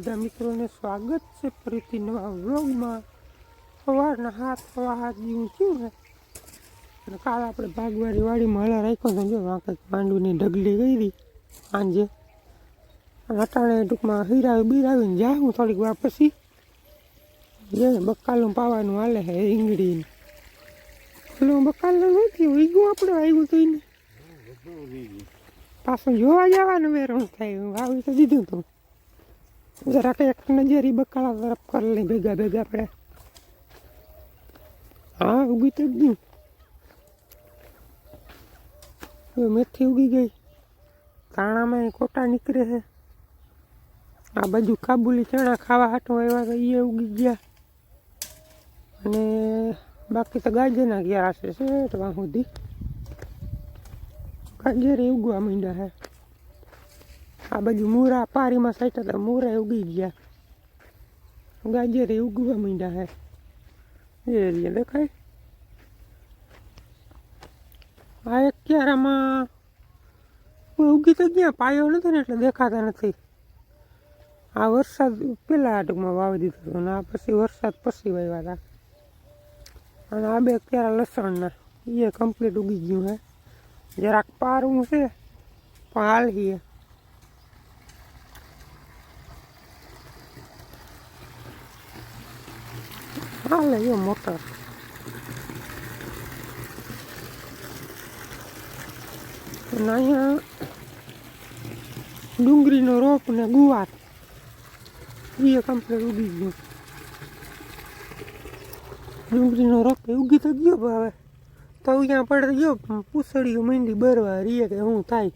બધા મિત્રોને સ્વાગત છે ફરીથી નવા વ્લોગમાં. સવારના હાથ સવા હાથ જેવું થયું ને. અને કાલ આપણે ભાગવારી વાડીમાં હળા રાખ્યો તો જો વાંકે માંડવીની ઢગલી હતી સાંજે અટાણે ટૂંકમાં હીરાવી બીરાવીને હું થોડીક વાર પછી. જે બકાલું પાવાનું હાલે છે રીંગણીને. પેલું બકાલું નથી ઈગું આપણે આવ્યું તો એને. પાછું જોવા જવાનું મેરું થાય વાવી તો દીધું તું. જરાક એક નજરી બકાળા તરફ કરી લઈ ભેગા ભેગા આપણે. હા ઉગી તો ગયું મેથી ઉગી ગઈ. કાણામાં કોટા નીકળે છે. આ બાજુ કાબુલી ચણા ખાવા હાટો આવ્યા તો એ ઉગી ગયા. અને બાકી તો ગાજરના ગયા હશે છે સુધી ગાજર એ ઉગવા માંડ્યા હે આ બાજુ મૂરા પારીમાં સાઈટા હતા, મૂરા ઉગી ગયા. ગાજરે ઉગવા માંડ્યા હે. એ રીતે દેખાય. આ એક ક્યારામાં ઉગી તો ગયા, પાયો નથી ને એટલે દેખાતા નથી. આ વરસાદ પેલા ટૂંકમાં વાવી દીધો હતો અને આ પછી વરસાદ પછી વાવ્યા હતા. અને આ બે ક્યારા લસણના એ કમ્પ્લીટ ઉગી ગયું હે. જરાક પારું છે, પણ હાલીએ હાલે જો મોટર અને અહીંયા ડુંગળીનો રોપ ને ગુવાર એ કમ્પ્લીટ ઉગી ગયો ડુંગળીનો રોપ ઉગી તો ગયો હવે તો અહીંયા પડે ગયો પૂછડીઓ માંડી બરવા રીએ કે હું થાય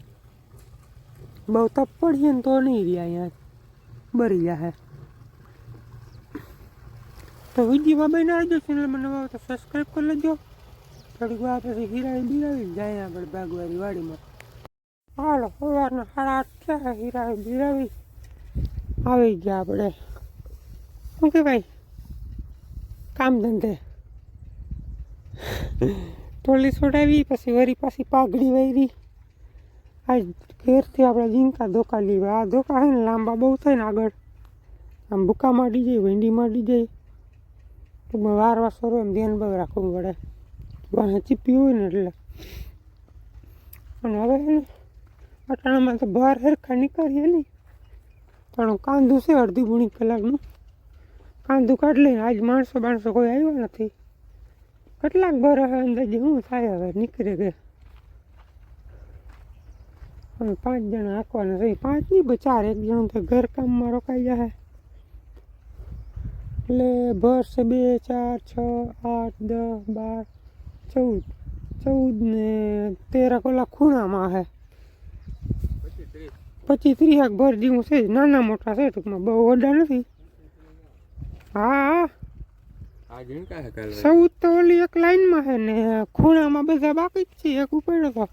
બહુ તપ પડીએ ને તો નહીં રહ્યા અહીંયા બરી જાય તો વિડીયોમાં બને આવજો ચેનલમાં નવા તો સબસ્ક્રાઈબ કરી લેજો. થોડીક વાર પછી હીરાવી બિરાવી જાય આપણે બાગવારી વાડીમાં. હાલો, સવારના સાડા આઠ થયા હીરાવી બિરાવી આવી ગયા આપણે. શું કહેવાય કામ ધંધે. ટોલી છોડાવી, પછી વરી પાછી પાઘડી વાયરી. આ ઘેરથી આપણે જીંકા ધોકા લીવા આ ધોકા છે ને લાંબા બહુ થાય ને આગળ. આમ ભૂકા માંડી જાય, ભીંડી માંડી જાય. ટૂંકમાં વાર વાર સરો એમ ધ્યાન બહુ રાખવું પડે. વાંચી ચીપી હોય ને એટલે. અને હવે એને ને અટાણામાં તો બહાર હરખા નીકળીએ નહીં. પણ કાંદું છે અડધી ગુણી કલાકનું. કાંદું કાઢ લઈને આજ માણસો માણસો કોઈ આવ્યો નથી. કેટલાક ભર હવે અંદાજે શું થાય હવે નીકળે ગયા અને પાંચ જણા હાંકવાના છે. પાંચ નહીં ચાર એક જણ તો ઘર કામમાં રોકાઈ જાય એટલે બસ બે ચાર છ આઠ દસ બાર ચૌદ. ચૌદ ને તેર કલાક ખૂણામાં છે પચીસ ત્રીસ ભર જેવું છે. નાના મોટા છે ટૂંકમાં. બહુ ઓડા નથી. હા. ચૌદ તો ઓલી એક લાઈનમાં છે ને ખૂણામાં બધા બાકી જ છે. એક ઉપાડ્યો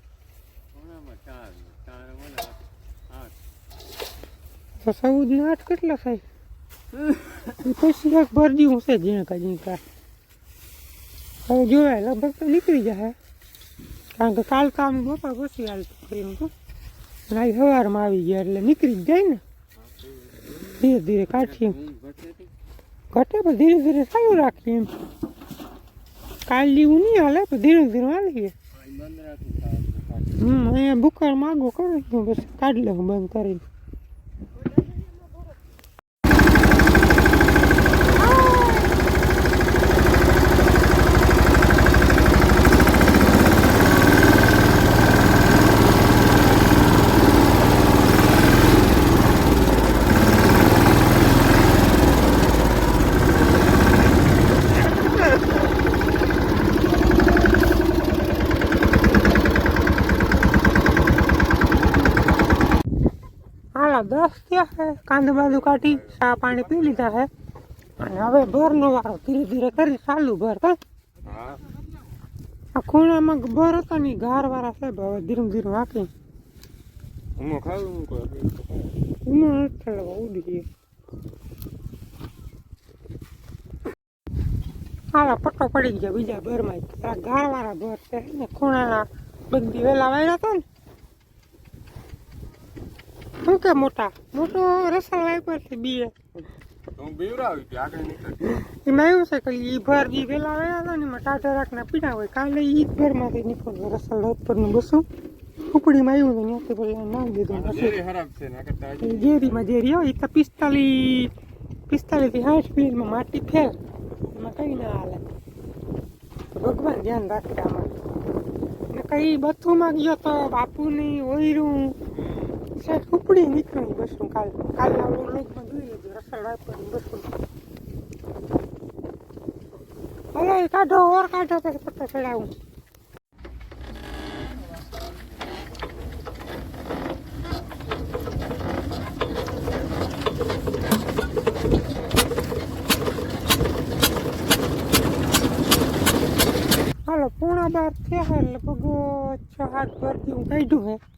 તો ચૌદ ને આઠ કેટલા થાય? પછી એક ભર જેવું છે ઝીણકા ઝીણકા. હવે જોવાય લગભગ તો નીકળી જાય. કારણ કે કાલ કામ બપા પછી હાલ કર્યું હતું. અને સવારમાં આવી ગયા એટલે નીકળી જ જાય ને. ધીરે ધીરે કાઢીએ ઘટે પણ ધીરે ધીરે સારું રાખીએ એમ. કાલ જેવું નહીં હાલે પણ ધીરે ધીરે હાલીએ. હમ અહીંયા બુકાર માગો કરી પછી કાઢી લઉં બંધ કરીને. દસ થયા છે. કાંદ બાંદુ કાઢી ચા પાણી પી લીધા છે. અને હવે ભરનો વારો. ધીરે ધીરે કરી ચાલુ ભર આ ખૂણામાં ભર હતો ને ગાર વાળા છે હવે ધીરે ધીરે વાંકી. ઉડી હાલા પટ્ટો પડી ગયા બીજા ભરમાં. ગાર વાળા ભર છે ને ખૂણાના બંધી વેલા વાળ્યા હતા ને શું કે મોટા? મોટો રસલ વાઈપર છે બીએ. હું બીવરાવી હતી આગળ નીકળ. એમાં એવું છે કે ઈ ભર જી વેલા આવ્યા હતા ને એમાં ટાટા રાખના પીડા હોય. કાલે ઈ ભરમાંથી નીકળ્યું. રસલ વાઈપરનું બસું. ઉપડીમાં આવ્યું ને ત્યાંથી પેલા નામ દીધું. પછી જેરી ખરાબ છે ઝેરીમાં જેરી હોય તો પિસ્તાલીસ પિસ્તાલીસથી સાઠ સ્પીડમાં માટી ફેર એમાં કંઈ ના હાલે. ભગવાન ધ્યાન રાખે આમાં. ને કઈ બથુમાં ગયો તો બાપુની ઓયરું. સાહેબ, ઉપડી નીકળી બસું કાલ. કાલે આવું લોકમાં જોઈ લેજો રસલ વાપરની બસું હલો, એ કાઢો, ઓર કાઢો પછી પટ્ટો ચડાવું. હાલો, પૂણા બાર થયા એટલે લગભગ છ, સાત બાર જેવું કાઢ્યું હે.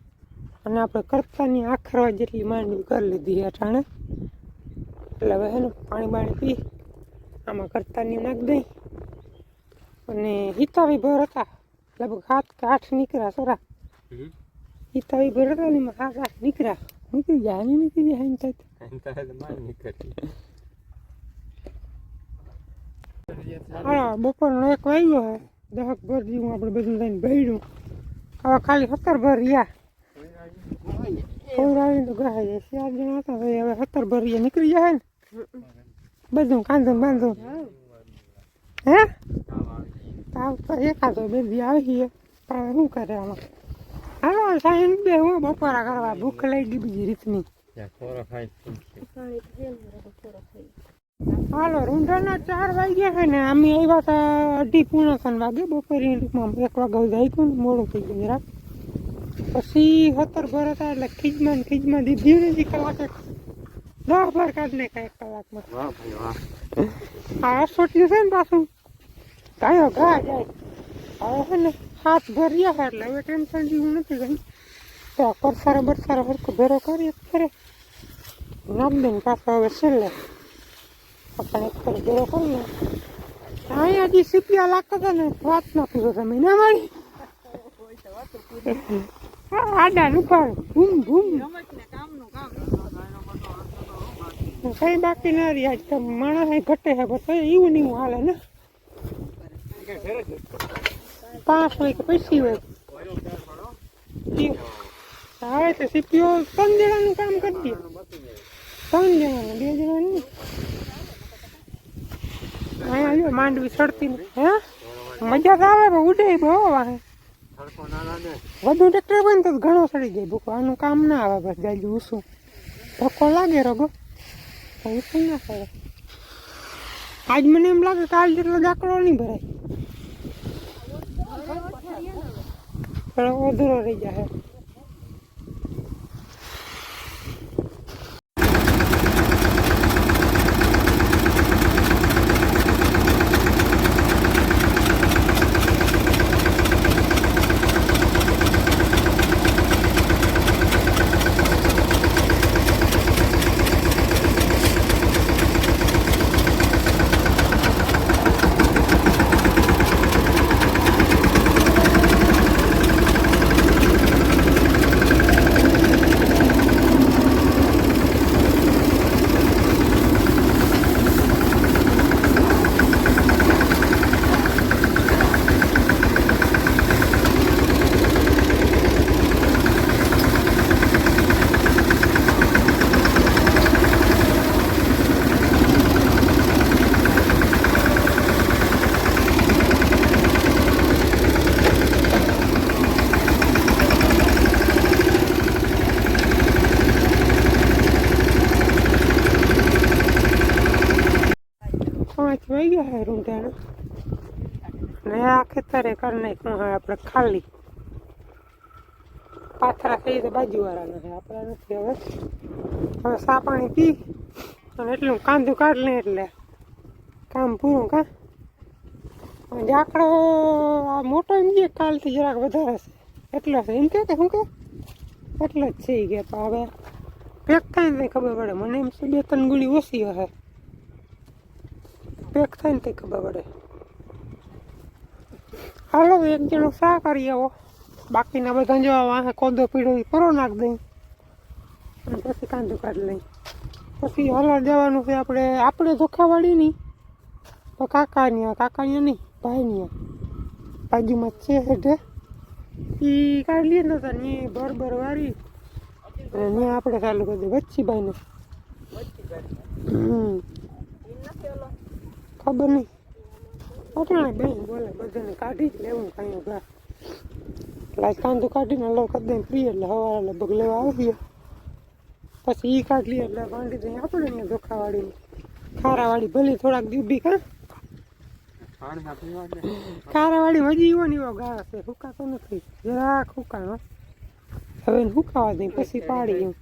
અને આપણે કરતાની આખરવા જેટલી માંડવી કરી લીધી અટાણે. એટલે હવે હે પાણી બાણી પી આમાં કરતાની નાખી દઈ. અને હિતાવી ભર હતા. લગભગ સાત કે આઠ નીકળ્યા સરા. હિતાવી ભર હતા ને સાત આઠ નીકળ્યા. નીકળી જાય ને નીકળી જાય એમ થાય હા બપોરનો એક વાગ્યો હે. દહક ભર જેવું આપણે બધું લઈને ભર્યું. હવે ખાલી સત્તર ભર રહ્યા. ખવડાવીને તો જાય ચાર જણા હતા હવે સત્તર ભર રહ્યા નીકળી જાય ને બધું કાંધું બાંધું હે તાવ તો એકાદો બે દી આવી પણ શું કરે આમાં હાલો સાઈન બે હું બપોરા કરવા ભૂખ લઈ ગઈ બીજી રીતની હાલો રૂંઢાના ચાર વાગ્યા છે ને અમે આવ્યા હતા અઢી પૂણા વાગે. બપોરે એક વાગે જાય મોડું થઈ ગયું જરાક. પછી સત્તર ભર હતા એટલે ખીજમાં ખીજમાં દીધી નથી કલાકે દસ ભર કાઢ ને એક કલાકમાં આ અસોટ્યું છે ને પાછું? ગાયો ઘા જાય. હવે છે ને હાથ ભર્યા છે એટલે હવે ટેન્શન જેવું નથી ગઈ તો પરસારો બરસારો હરખો ભેરો કરી અત્યારે કરે નાખ દે ને પાછો હવે છેલ્લે. આપણે એક ફેર ભેરો કરીએ. અહીંયા હજી સીપિયા લાગતા હતા ને વાત નથી તો તમે. ના મારી. આડા નુફાળ ભૂમ ભૂમ કઈ બાકી ના. રહી આજ તો માણસ અહીં ઘટે છે તોય એવું નહીં હાલે ને પાંચ હોય કે પૈસી હોય હવે તો સીપીઓ ત્રણ જણાનું કામ કરી દે ત્રણ જણાનું બે જણાનું અહીંયા માંડવી સડતી હે? મજા તો આવે પણ ઉડે બહુ લાગે વધુ ટ્રેક્ટર ને તો ઘણો સડી જાય. ભૂકો આનું કામ ના આવે, બસ જાજુ ઉસું ધક્કો લાગે રગો ઊસું ના પડે આજ મને એમ લાગે કાલ જેટલો દાખલો નહીં ભરાય. અધૂરો રહી જાય પાંચ વાગ્યા હે રૂંઢાને ને આ ખેતરે કરી નાખ્યું હે આપણે ખાલી. પાથરા થઈ તો બાજુવાળાના હે, આપણા નથી હવે. હવે સા પાણી પી અને એટલું કાંદું કાઢ લે એટલે. કામ પૂરું કા? જાકડો આ મોટો એમ કે કાલથી જરાક વધારે છે. એટલો છે. એમ કે શું કે? એટલો જ છે ગયા તો હવે. પેક થાય ને ખબર પડે. મને એમ બે ત્રણ ગુળી ઓછી હશે પેક થાય ને તે ખબર પડે હાલો એક જણો શા કરી આવો બાકીના બધા જો વાંહે કોદો પીડો પરો નાખ દઈ અને પછી કાંદો કાઢી લઈ પછી હલવા દેવાનું છે આપણે આપણે ધોખાવાળી નહીં તો કાકાની કાકાની નહીં ભાઈની બાજુમાં છે હેઠે એ કાઢી લઈએ ને તને ની બરબર વાળી અને આપણે ચાલુ કરી દઈએ વચ્ચીભાઈને હમ ખબર નહીં. અટાણે બેન. બોલે બધાને કાઢી જ લેવું કાંઈ ઘા લાજ કાંદો કાઢીને હલવ કરી દઈને ફ્રી એટલે હવા લગભગ લેવા આવીએ પછી એ કાઢ લઈએ એટલે બાંધી દઈએ આપણે અહીંયા ધોખાવાળી. ખારાવાળી ભલે થોડાક દીબી કાં ના ખારાવાળી હજી એવો ને એવો ગાળો છે હુકાતો નથી. જરાક હુકાણો હવે હુકાવા દઈ પછી પાડી એમ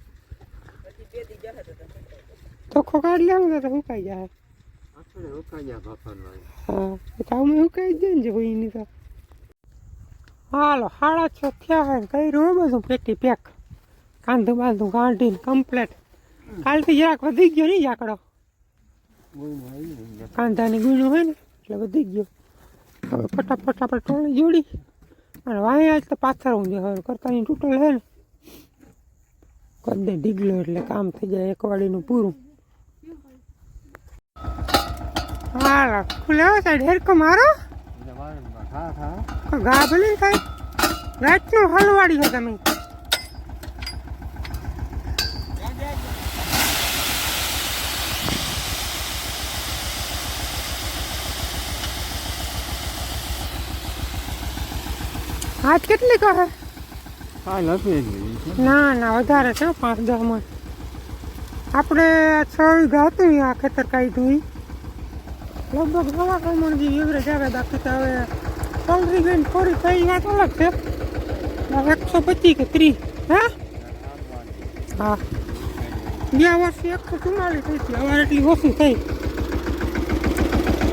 ધોખો કાઢી લેવું તો હુકાઈ જાય આપણે હા એ તો અમે હુકાઈ જ જાય ને જે હોય એની તો. હાલો સાડા છ થયા હોય કર્યું હો બધું પેટી પેક. કાંધું બાંધું કાઢીને કમ્પ્લેટ કાલથી જરાક વધી ગયો નહીં જાકડો કાંધાની ગુણું હોય ને એટલે વધી ગયો. હવે ફટાફટ આપણે ટોળી જોડી. અને વાંહે આજ તો પાથરવું છે હવે કરતાની તૂટેલ હે ને. કરી દે ઢીગલો એટલે કામ થઈ જાય એક વાડીનું પૂરું. હાલો ખુલે સાઈડ હેરકો મારો? કોઈ ગા ભલે ને થાય. રાતનું હલવાડી છે તમે. હાથ કેટલી કહે ના ના વધારે છે પાંચ દસમાં આપણે છ ઈ આ ખેતર કાઢ્યું લગભગ પ્રમાણ જે એવરેજ આવે બાકી તો હવે ગઈ થોડી થઈ વાત અલગ છે. એકસો પચીસ કે ત્રીસ, હે? હા. ગયા વર્ષે એકસો ચુમ્માલીસ થઈ હતી. હવે એટલી ઓછી થઈ.